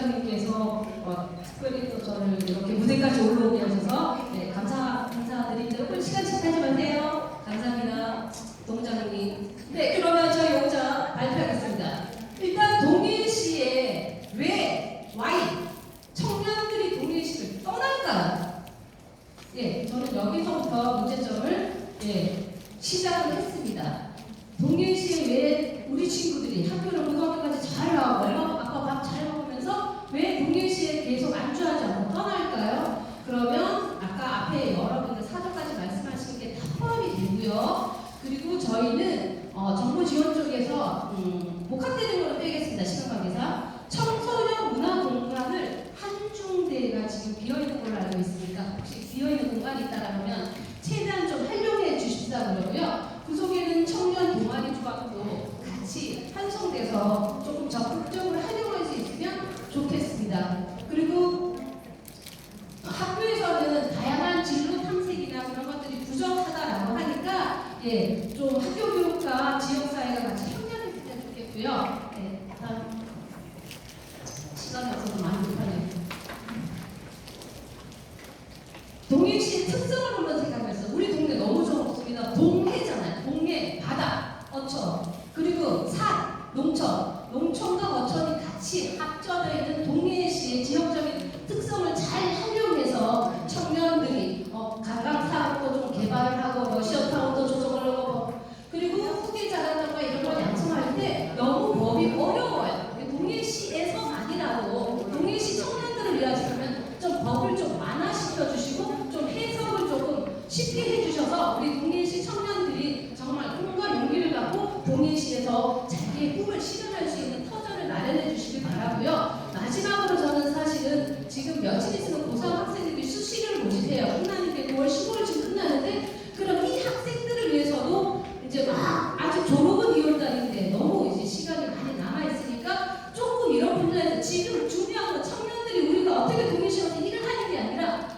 어, 특별히 또 저를 이렇게 무대까지 올라오게 하셔서 네, 감사, 감사드립니다. 여러분 시간 착하지 마세요. 감사합니다. 동장님. 네, 그러면 저희 용자 발표하겠습니다. 일단 동일시에 왜 와이 청년들이 동일시를 떠날까요? 예, 저는 여기서부터 문제점을 예, 시작을 했습니다. 동일시에 왜 우리 친구들이 학교를 고등학교까지 잘 나오고 엄마 아빠 밥 잘 먹으면서 왜 동일시에 계속 안주하지 않고 떠날까요? 그러면 아까 앞에 여러분들 사전까지 말씀하신 게 다 포함이 되고요. 그리고 저희는 어, 정부 지원 쪽에서 음, 복합되는 걸로 빼겠습니다. 시간 관계상 청소년 문화 공간을 한중대가 지금 비어 있는 걸로 알고 있으니까 혹시 비어 있는 공간이 있다라면 최대한 좀 활용해 주십사 그러고요. 그 속에는 청년 동아리 조합도 같이 한성돼서 조금 적극적으로 활용할 수 있으면 좋겠습니다. 그리고 학교에서는 다양한 진로 탐색이나 그런 것들이 부족하다라고 하니까 예, 좀 학교 교육과 지역 사회가 같이 협력했으면 좋겠고요. 네, 다음 시간이 없어서 많이 못하네요. 동일시 특성을 한번 생각했어. 우리 동네 너무 좋습니다. 동해잖아요. 동해, 바다, 어촌, 그리고 산, 농촌. 농촌과 어촌이 같이 합쳐져 있는 동해시의 지역적인 특성을 잘 부분에서 지금 중요한 건 청년들이 우리가 어떻게 동의시에서 일을 하는 게 아니라